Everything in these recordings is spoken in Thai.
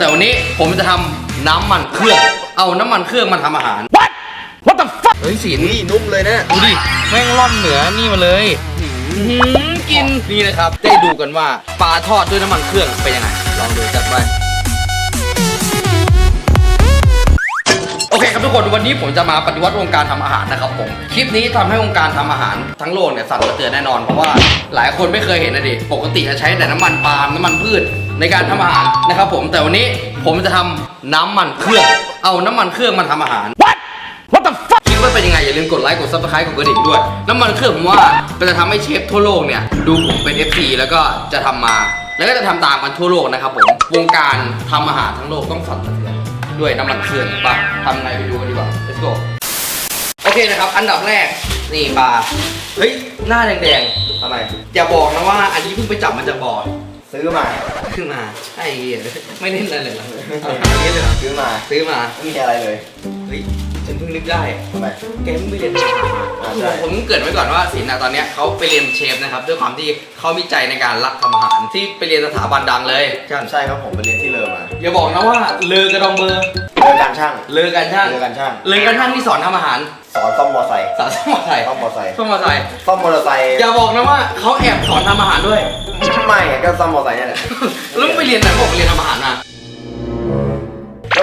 แต่วันนี้ผมจะทำน้ำมันเครื่อง เอาน้ำมันเครื่องมาทำอาหาร What the fuck เฮ้ยสินนี่นุ่มเลยนะดูดิ แม่งร่อนเหนือนี่มาเลยอื้อหือกินนี่นะครับ ได้ดูกันว่าปลาทอดด้วยน้ำมันเครื่องเป็นยังไง ลองดูจัดไปโอเคครับทุกคนวันนี้ผมจะมาปฏิวัติวงการทำอาหารนะครับผมคลิปนี้ทำให้วงการทำอาหารทั้งโลกเนี่ยสั่นสะเทือนแน่นอนเพราะว่าหลายคนไม่เคยเห็นนะดิปกติจะใช้แต่น้ำมันปาล์มน้ำมันพืช ในการทำอาหารนะครับผมแต่วันนี้ผมจะทำน้ำมันเครื่อง เอาน้ำมันเครื่องมาทำอาหาร What What the fuck คิดว่าเป็นยังไงอย่าลืมกดไลค์กดซับสไครต์กดกระดิ่งด้วย น้ำมันเครื่องผมว่าจะทำให้เชฟทั่วโลกเนี่ยดูผมเป็น FC แล้วก็จะทำมา แล้วก็จะทำตามกันทั่วโลกนะครับผมวงการทำอาหารทั้งโลกต้องสั่นสะเทือนด้วยน้ำมันเครื่องไปทำไงไปดูกันดีกว่า let's go โอเคนะครับ อันดับแรกนี่ปลาเฮ้ยหน้าแดงทำไมๆอย่าบอกนะว่าอันนี้เพิ่งไปจับมาจากบ่อ ซื้อมาขึ้นมาไอ้เหี้ยไม่เล่นอะไรเลยเหรอเอาอันนี้เลยเหรอซื้อมาซื้อมาไม่มีอะไรเลยเฮ้ยฉันเพิ่งนึกได้ทำไม แกเพิ่งไปเรียนอาหารอ่าใช่ ผมเกริดไว้ก่อนว่าศิลป์นะตอนเนี้ยเขาไปเรียนเชฟนะครับด้วยความที่เขามีใจในการรักทำอาหารที่ไปเรียนสถาบันดังเลยใช่ครับผมไปเรียนที่เลอมาอย่าบอกนะว่าเลอกระดองเบอร์เลอการช่างเลอกันช่างเลอการช่างเลอกันช่างที่สอนทำอาหาร สอนซ่อมมอไซค์สอนสมอไทยซ่อมมอไซค์สมอไทยซ่อมมอเตอร์ไซค์อย่าบอกนะว่าเขาแอบสอนทำอาหารด้วย ไม่อะก็ซ่อมมอเตอร์ไซค์เนี่ยแหละแล้วมึงไปเรียนไหนบอกไปเรียนทำอาหารมา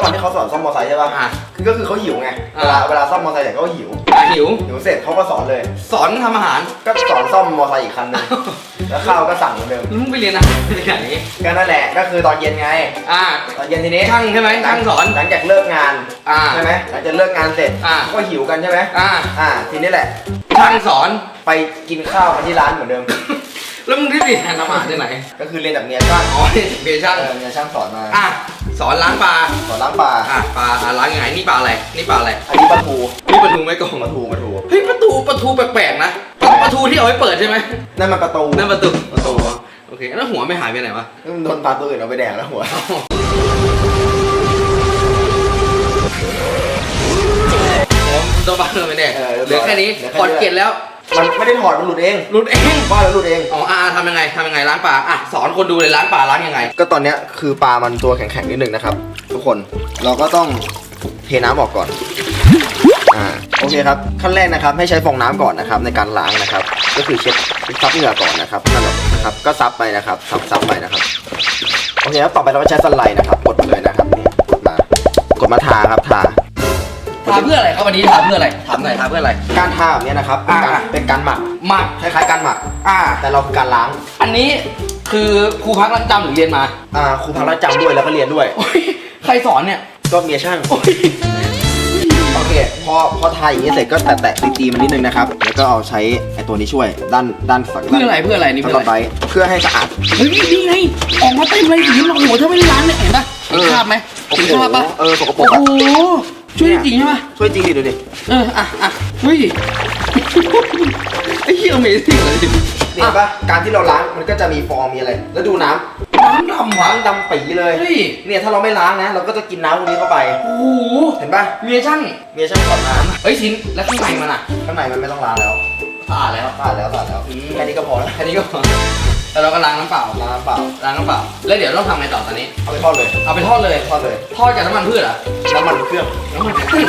แล้ววันที่เขาสอนซ่อมมอเตอร์ไซค์ใช่ป่ะอะคือก็คือเขาหิวไงอ่าเวลาเวลาซ่อมมอเตอร์ไซค์เนี่ยเขาก็หิวอะหิว หิวเสร็จเขาก็สอนเลย สอนทำอาหาร ก็สอนซ่อมมอเตอร์ไซค์อีกคันหนึงแล้วข้าวก็สั่งเหมือนเดิมแล้วมึงไปเรียนอาหารที่ไหนก็นั่นแหละก็คือตอนเย็นไง อ่า ตอนเย็นทีนี้ช่างใช่ไหมช่างสอน หลังจากเลิกงานอ่า ใช่ไหมหลังจากเลิกงานเสร็จอ่า ก็หิวกันใช่ไหมอ่า อ่า ทีนี้แหละ ช่างสอน ไปกินข้าวกันที่ร้านเหมือนเดิม แล้วมึงได้เรียนทำอาหารที่ไหนก็คือเรียนแบบเมียช่างอ๋อเรียนช่างเออเมียช่างสอนมา อะ สอนล้างปลาสอนล้างปลาอะปลาอะล้างยังไงนี่ปลาอะไรนี่ปลาอะไรอันนี้ปลาทูนี่ปลาทูไม่โกงปลาทูปลาทูเฮ้ยปลาทูปลาทูแปลกๆนะปลาปลาทูที่เอาไว้เปิดใช่ไหมนั่นมันปลาตูนั่นปลาทูปลาตูโอเคแล้วหัวไม่หายไปไหนวะนั่นมันโดนปลาตัวอื่นเอาไปแดกแล้วหัวผมตัวปลาเลยไม่แน่เออเหลือแค่นี้เหลือแค่พอดนี้เกล็ดแล้ว มันไม่ได้ถอดมันหลุดเองรุดเอง ว่าแล้วหลุดเอง อ๋ออะทำยังไงทำยังไงล้างปลาอะสอนคนดูเลยล้างปลาล้างยังไง ก็ตอนเนี้ยคือปลามันตัวแข็งๆนิดนึงนะครับ ทุกคนเราก็ต้องเทน้ำออกก่อนอ่าโอเคครับขั้นแรกนะครับให้ใช้ฟองน้ำก่อนนะครับในการล้างนะครับ ก็คือเช็ดซับเหงื่อก่อนนะครับนั่นแหละนะครับก็ซับไปนะครับซับซับไปนะครับโอเคครับต่อไปเราก็ใช้สไลด์นะครับกดเลยนะครับนี่กดมากดมาทาครับทา ครับวันนี้ทาเพื่ออะไรถามหน่อยทาเพื่ออะไร การทาแบบเนี้ยนะครับเป็นการอ่า เป็นการหมักหมักคล้ายๆการหมัก อะแต่เราคือการล้างอันนี้คือครูพักรักจำหรือเรียนมาอ่าครูพักรักจำด้วยแล้วก็เรียนด้วย โอ้ยใครสอนเนี่ยก็เมียช่างโอ้ยโอเค พอพอทาอย่างนี้เสร็จก็แตะๆตีๆมันนิดนึงนะครับ แล้วก็เอาใช้ไอ้ตัวนี้ช่วยด้านด้านฝั่งเพื่ออะไรเพื่ออะไรนี่ด้าเพื่อต่อะไรไปเพื่อให้สะอาด เฮ้ยนี่ไงออกมาเต็มเลยสีเราโอ้โหถ้าไม่ได้ล้างเนี่ยเห็นปะเห็นคราบไหมเห็นคราบปะเออสกปรโอ้กโหอะ ช่วยได้จริงใช่ปะช่วยจริงดิดูดิ เอออะอะเฮ้ยไอ้เหี้ยเมซิ่งเลยเห็นปะการที่เราล้างมันก็จะมีฟองมีอะไร แล้วดูน้ำน้ำดำวะน้ำดำปีเลย เฮ้ย เนี่ยถ้าเราไม่ล้างนะ เราก็จะกินน้ำพวกนี้เข้าไป โอ้โหเห็นปะเมียช่างเมียช่างสอนน้เฮ้ยสินแล้วข้างในมันอะำข้างในมันไม่ต้องล้างแล้วสะอาดแล้ว สะอาดแล้วสะอาดแล้วอืมแค่นี้ก็พอแล้ว แค่นี้ก็พอ แล้วเราก็ล้างน้ำเปล่า ล้างน้ำเปล่า ล้างน้ำเปล่า แล้วเดี๋ยวต้องทำไงต่อตอนนี้ เอาไปทอดเลยเอาไปทอดเลย ทอดเลยทอดจากน้ำมันพืชเหรอน้ำมันเครื่องน้ำมันพืช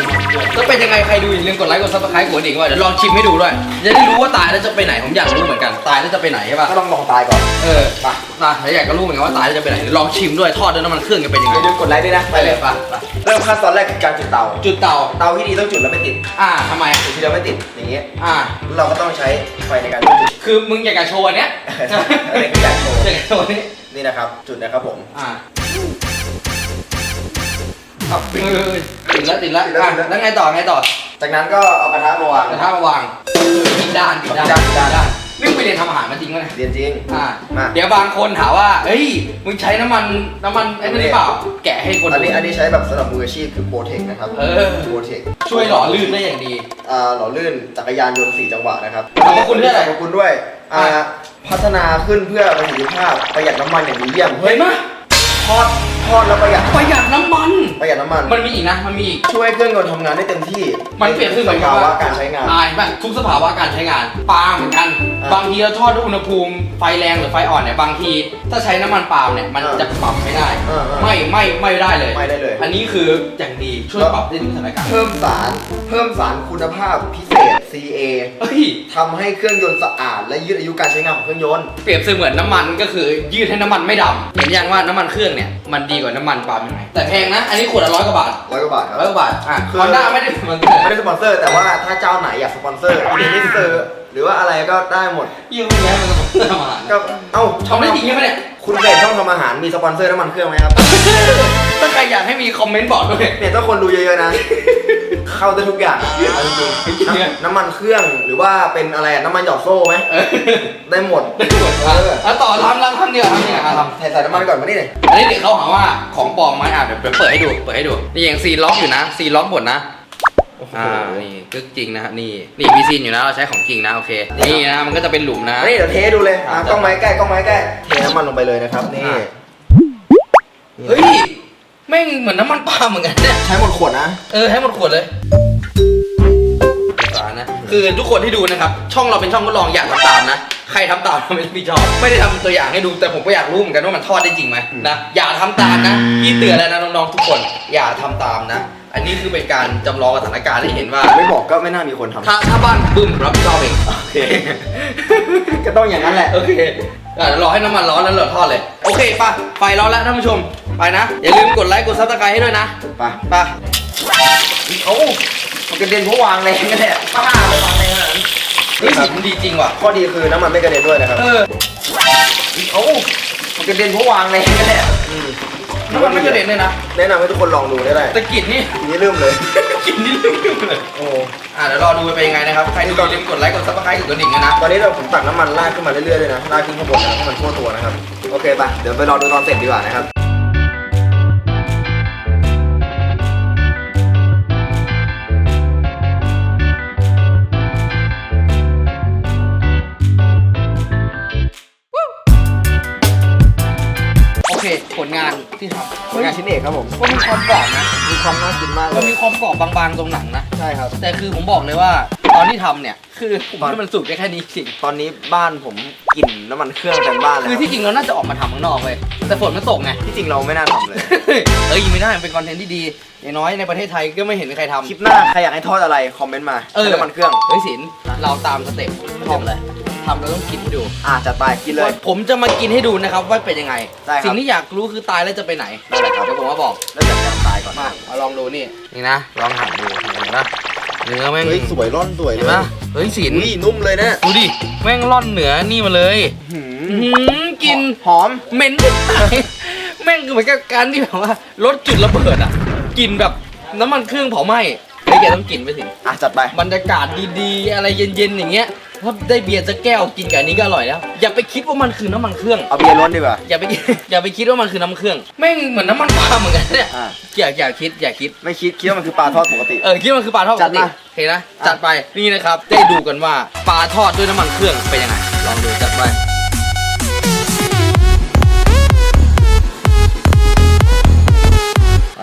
แล้วเป็นยังไงใครดูอย่าลืมกดไลค์ กดซับสไครต์กดกระดิ่งไว้เดี๋ยวลองชิมให้ดูด้วย จะได้รู้ว่าตายแล้วจะไปไหน ผมอยากรู้เหมือนกัน ตายแล้วจะไปไหนใช่ปะก็ต้องลองตายก่อนเออไปมาแล้วอยากจะรู้เหมือนกันว่าตายแล้วจะไปไหนเดี๋ยวลองชิมด้วย ทอดด้วยน้ำมันเครื่องจะเป็นยังอไงย่าลืมกดไลค์ด้วยนะ ไปเลยไปไป เริ่มขั้นตอนแรกคือการจุดเตา จุดเตา เตาที่ดีต้องจุดแล้วไม่ติดอ่าทำไม จุดที่เราไม่ติดอย่างเงี้ยอ่าแล้วเราก็ต้องใช้ไฟในการจุดคือมึงอยากจะโชว์อันเนี้ยอันนี้คืออยากโชว์อยากจะโชว์อันนี้นี่นะครับ จุดนะครับผมอ่าครับเออติดแล้วติดแล้วอะแล้วไงต่อไงต่อ จากนั้นก็เอากระทะมาวางกระทะมาวางติดด้านติดด้านติดด้าน ด้านนี่มึงไปเรียนทำอาหารมาจริงไหมเนี่ยเรียนจริงอ่ามาเดี๋ยวบางคนถามว่าเฮ้ยมึงใช้น้ำมันน้ำมันไอ้นั่นหรือเปล่า แกะให้คนอันนี้ดูอันนี้ใช้แบบสำหรับมืออาชีพคือโปรเทคนะครับเออโปรเทคช่วยหล่อลื่นได้อย่างดีอ่าหล่อลื่นจักรยานยนต์สี่จังหวะนะครับขอบคุณด้วยอะไรขอบคุณด้วยอ่าอะพัฒนาขึ้นเพื่อประสิทธิภาพประหยัดน้ำมันอย่างดีเยี่ยมเห็นไหมทอด ทอดแล้วประหยัดประหยัดน้ำมันปประหยัดน้ำมัน มันมีอีกนะ มันมีอีก ช่วยให้เครื่องยนต์ทำงานได้เต็มที่มันเปลี่ยนขึ้นสภาวะการใช้งานอ่าเห็นป่ะทุกสภาวะการใช้งานปาล์มเหมือนกันอ่าบางทีเราทอดด้วยอุณหภูมิไฟแรงหรือไฟอ่อนเนี่ย บางทีถ้าใช้น้ำมันปาล์มเนี่ย มันอ่าจะปรับไม่ได้อ่าอ่าไม่ไม่ไม่ได้เลย ไม่ได้เลย อันนี้คืออย่างดีช่วยปรับได้ทุกสถานการณ์ เพิ่มสาร เพิ่มสารคุณภาพพิเศษ CA เฮ้ยทำให้เครื่องยนต์สะอาด และยืดอายุการใช้งานของเครื่องยนต์ เปรียบเสมือนน้ำมันก็คือยืดให้น้ำมันไม่ดำเห็นยังว่าน้ำมันเครื่องเนี่ยมันดีกว่าน้ำมันปาล์มยังไงแต่แพงนะ อันนี้ขวดละร้อยกว่าบาทร้อยกว่าบาทครับ ร้อยกว่าบาท อะคือ ฮอนด้าไม่ได้มันไม่ได้สปอนเซอร์ แต่ว่าถ้าเจ้าไหนอยากสปอนเซอร์อินดิสเซอร์หรือว่าอะไรก็ได้หมด ยี่ห้อนี้มันต้องทำอาหารก็เอ้าทำได้จริงใช่ไหมเนี่ย คุณเคยเห็นช่องทำอาหารมีสปอนเซอร์น้ำมันเครื่องไหมครับ ถ้าใครอยาก ให้มีคอมเมนต์บอกด้วย เนี่ยถ้าคนดูเยอะๆนะ เข้าได้ทุกอย่างเอาจริงจริงๆๆน้ำมันเครื่องหรือว่าเป็นอะไรอะน้ำมันหยอดโซ่ไหมเออได้หมดได้หมดเออแล้วต่อทำแล้วทำเดียวทำเนี่ยอะทำใส่ใส่น้ำมันก่อนมานี่เลยอันนี้เด็กเขาหาว่าของปลอมไหมอะเดี๋ยวเปิดให้ดู เปิดให้ดู นี่อย่างซีล็อกอยู่นะซีล็อกหมดนะ โอ้โหอ่า นี่กึกจริงนะฮะนี่ นี่มีซีนอยู่นะ เราใช้ของจริงนะ โอเค นี่นะ มันก็จะเป็นหลุมนะ นี่เดี๋ยวเทดูเลยอะกล้องไม้ใกล้กล้องไม้ใกล้เทน้ำมันลงไปเลยนะครับนี่อะเฮ้ย แม่งเหมือนน้ำมันปาล์มเหมือนกันเนี่ยใช้หมดขวดนะ เออให้หมดขวดเลยสารนะคือทุกคนที่ดูนะครับ ช่องเราเป็นช่องทดลองอยากทำตามนะ ใครทำตามเราไม่รับผิดชอบไม่ได้ทำตัวอย่างให้ดูแต่ผมก็อยากรู้เหมือนกันว่ามันทอดได้จริงไหมอืมนะอย่าทำตามนะพี่เตือนแล้วนะน้องๆทุกคนอย่าทำตามนะ อันนี้คือเป็นการจำลองสถานการณ์ให้เห็นว่า ไม่บอกก็ไม่น่ามีคนทำ ถ้าถ้าบ้านบึ้มรับผิดชอบเองโอเค ก็ต้องอย่างนั้นแหละ โอเคอะเดี๋ยวรอให้น้ำมันร้อนแล้วเราทอดเลย โอเคป่ะ ไฟร้อนแล้วท่านผู้ชม ไปนะ อย่าลืมกดไลค์กดซับสไครต์ให้ด้วยนะไปไปโอ้มันกระเด็นเพราะวางแรงกันแหละป้าเลยวางแรงขนาดนั้นเฮ้ยสีมันดีจริงว่ะข้อดีคือน้ำมันไม่กระเด็นด้วยนะครับเออโอ้มันกระเด็นเพราะวางแรงกันแหละอืมน้ำมันไม่กระเด็นเลยนะแนะนำให้ทุกคนลองดูได้เลยแต่กลิ่นนี่ทีนี้เริ่มเลยกลิ่นนี่ลืมเลยโอ้อะเดี๋ยวรอดูไปเป็นยังไงนะครับใครดูอย่าลืมกดไลค์กดซับสไครต์กดกระดิ่งด้วยนะตอนนี้เราผมตักน้ำมันราดขึ้นมาเรื่อยๆเลยนะราดขึ้นข้างบนนะให้มันทั่วตัวนะครับโอเคไปเดี๋ยวไปรอดูตอนเสร็จดีกว่านะครับ ลงานที่ทำผลงานชิ้นเอกครับผมก็มีความกรอบนะ มีความน่ากินมากเลมันย มีความกรอบบางๆตรงหนังนะ ใช่ครับ แต่คือผมบอกเลยว่าตอนที่ทำเนี่ย คือผมให้มันสุกได้แค่นี้จริง ตอนนี้บ้านผมกลิ่นน้ำมันเครื่องเต็มบ้านเลยคือที่จริงเราน่าจะออกมาทำข้างนอกเว้ยแต่ฝนมันตกไง ที่จริงเราไม่น่าทำเลย เอ้ยไม่ได้มันเป็นคอนเทนต์ที่ดีอย่างน้อยในประเทศไทยก็ไม่เห็นมีใครทำ คลิปหน้าใครอยากให้ทอดอะไรคอมเมนต์มาเออ ใช้น้ำมันเครื่อง เฮ้ยสินเราตามสเต็ปทำเลย ทำเราต้องกินให้ดูอะจัดไปกินเลย ผมจะมากินให้ดูนะครับว่าเป็นยังไง ได้ครับ สิ่งที่อยากรู้คือตายแล้วจะไปไหนได้เลยครับเดี๋ยวผมมาบอก แล้วจัดการตายก่อนมามาลองดูนี่ นี่นะ ลองหั่นดูเห็นปะเนื้อแม่งเฮ้ยสวยร่อนสวยเลเห็นยปะเฮ้ยสินอุ้ยนุ่มเลยนะดูดิ แม่งร่อนเหนือนี่มาเลยหือื้อหือกิน หอม เหม็นที่ตายแม่งเหมือนกับการที่แบบว่ารถจุดระเบิดอะกลินแบบน้ำมันเครื่องเผาไหม้เฮ้ยแกต้องกินไปสิอะจัดไปบรรยากาศดีๆ อะไรเย็นๆอย่างเงี้ย ถ้าได้เบียร์สักแก้วกินกับอันนี้ก็อร่อยแล้ว อย่าไปคิดว่ามันคือน้ำมันเครื่อง เอาเบียร์ล้นดีกว่า อย่าไปอย่าไปคิดว่ามันคือน้ำมันเครื่องแม่งเหมือนน้ำมันปลาล์มเหมือนกันเนี่ยอะอย่าอย่าคิดอย่าคิด ไม่คิดคิดว่ามันคือปลาทอดปกติ เออคิดว่ามันคือปลาทอดปจักดติมา โอเคนะจัดไปนี่นะครับ ได้ดูกันว่าปลาทอดด้วยน้ำมันเครื่องเป็นยังไงลองดูจัดไป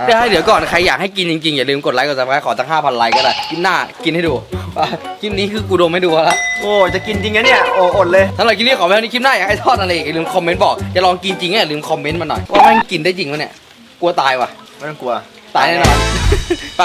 อะ ได้เดี๋ยวก่อนใครอยากให้กินจริงๆอย่าลืมกดไลค์กดซับสไครต์ขอตั้งห้าพันไลค์ก็ได้กินหน้ากินให้ดู ไปคลิปนี้คือกูโดมไม่ดูแล้วโอ้จะกินจริงนะเนี่ยโอ้อดเลยสำหรับคลิปนี้ขอไว้เท่านี้คลิปหน้าอยากให้ทอดอะไรอีกอย่าลืมคอมเมนต์บอกจะลองกินจริงก็อย่าลืมคอมเมนต์มาหน่อยว่าแม่งกินได้จริงวะเนี่ยกลัวตายว่ะไม่ต้องกลัวตายแน่นอนไป